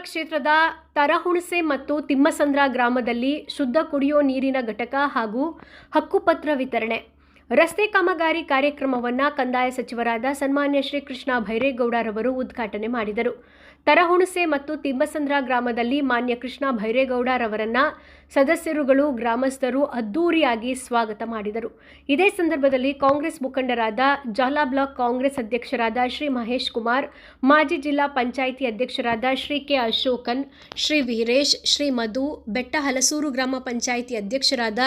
ಕ್ಷೇತ್ರದ ತರಹುಣಸೆ ಮತ್ತು ತಿಮ್ಮಸಂದ್ರ ಗ್ರಾಮದಲ್ಲಿ ಶುದ್ಧ ಕುಡಿಯೋ ನೀರಿನ ಘಟಕ ಹಾಗೂ ಹಕ್ಕುಪತ್ರ ವಿತರಣೆ. ರಸ್ತೆ ಕಾಮಗಾರಿ ಕಾರ್ಯಕ್ರಮವನ್ನು ಕಂದಾಯ ಸಚಿವರಾದ ಸನ್ಮಾನ್ಯ ಶ್ರೀಕೃಷ್ಣ ಭೈರೇಗೌಡರವರು ಉದ್ಘಾಟನೆ ಮಾಡಿದರು. ತರಹುಣಸೆ ಮತ್ತು ತಿಮ್ಮಸಂದ್ರ ಗ್ರಾಮದಲ್ಲಿ ಮಾನ್ಯ ಕೃಷ್ಣ ಭೈರೇಗೌಡರವರನ್ನ ಸದಸ್ಯರುಗಳು ಗ್ರಾಮಸ್ಥರು ಅದ್ದೂರಿಯಾಗಿ ಸ್ವಾಗತ ಮಾಡಿದರು. ಇದೇ ಸಂದರ್ಭದಲ್ಲಿ ಕಾಂಗ್ರೆಸ್ ಮುಖಂಡರಾದ ಜಾಲಾ ಬ್ಲಾಕ್ ಕಾಂಗ್ರೆಸ್ ಅಧ್ಯಕ್ಷರಾದ ಶ್ರೀ ಮಹೇಶ್ ಕುಮಾರ್, ಮಾಜಿ ಜಿಲ್ಲಾ ಪಂಚಾಯಿತಿ ಅಧ್ಯಕ್ಷರಾದ ಶ್ರೀ ಕೆ ಅಶೋಕನ್, ಶ್ರೀ ವೀರೇಶ್, ಶ್ರೀ ಮಧು ಬೆಟ್ಟ ಹಲಸೂರು ಗ್ರಾಮ ಪಂಚಾಯಿತಿ ಅಧ್ಯಕ್ಷರಾದ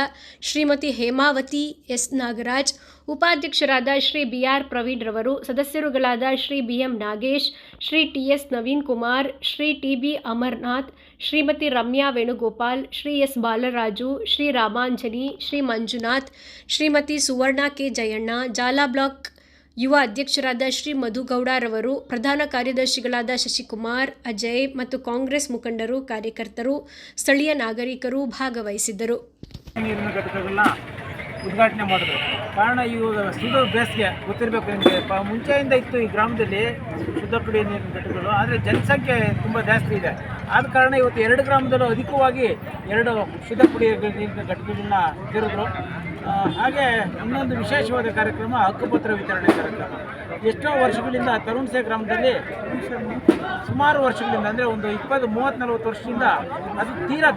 ಶ್ರೀಮತಿ ಹೇಮಾವತಿ, ಎಸ್ ನಾಗರಾಜ್ ಉಪಾಧ್ಯಕ್ಷರಾದ ಶ್ರೀ ಬಿ ಆರ್ ಪ್ರವೀಣ್ ರವರು, ಸದಸ್ಯರುಗಳಾದ Shri B M Nagesh, Shri T S Naveen Kumar, Shri T B Amarnath, Shrimati Ramya Venugopal, Shri S Balaraju, Shri Ramanjani, Shri Manjunath, Shrimati Suvarna K Jayanna, Jala block ಯುವ ಅಧ್ಯಕ್ಷರಾದ ಶ್ರೀ ಮಧುಗೌಡರವರು ಪ್ರಧಾನ ಕಾರ್ಯದರ್ಶಿಗಳಾದ ಶಶಿಕುಮಾರ್, ಅಜಯ್ ಮತ್ತು ಕಾಂಗ್ರೆಸ್ ಮುಖಂಡರು, ಕಾರ್ಯಕರ್ತರು, ಸ್ಥಳೀಯ ನಾಗರಿಕರು ಭಾಗವಹಿಸಿದ್ದರು. ಉದ್ಘಾಟನೆ ಮಾಡಿದ್ರು. ಕಾರಣ ಇವಾಗ ಶುದ್ಧ ಬೇಸಿಗೆ ಗೊತ್ತಿರಬೇಕು ನಿಮಗೆ. ಪ, ಮುಂಚೆಯಿಂದ ಇತ್ತು ಈ ಗ್ರಾಮದಲ್ಲಿ ಶುದ್ಧ ಕುಡಿಯೋ ನೀರಿನ ಘಟಕಗಳು, ಆದರೆ ಜನಸಂಖ್ಯೆ ತುಂಬ ಜಾಸ್ತಿ ಇದೆ. ಆದ ಕಾರಣ ಇವತ್ತು ಎರಡು ಗ್ರಾಮದಲ್ಲೂ ಅಧಿಕವಾಗಿ ಎರಡು ಶುದ್ಧ ಕುಡಿಯೋ ನೀರಿನ ಘಟಕಗಳನ್ನ ತೆರೆದ್ರು ಹಾಗೆ ಇನ್ನೊಂದು ವಿಶೇಷವಾದ ಕಾರ್ಯಕ್ರಮ ಹಕ್ಕುಪತ್ರ ವಿತರಣೆ ಕಾರ್ಯಕ್ರಮ. ಎಷ್ಟೋ ವರ್ಷಗಳಿಂದ ತರುಣ್ಸೆ ಗ್ರಾಮದಲ್ಲಿ ಸುಮಾರು ವರ್ಷಗಳಿಂದ, ಅಂದರೆ ಒಂದು ಇಪ್ಪತ್ತು, ಮೂವತ್ತು, ನಲವತ್ತು ವರ್ಷದಿಂದ ಅದು ತೀರಾ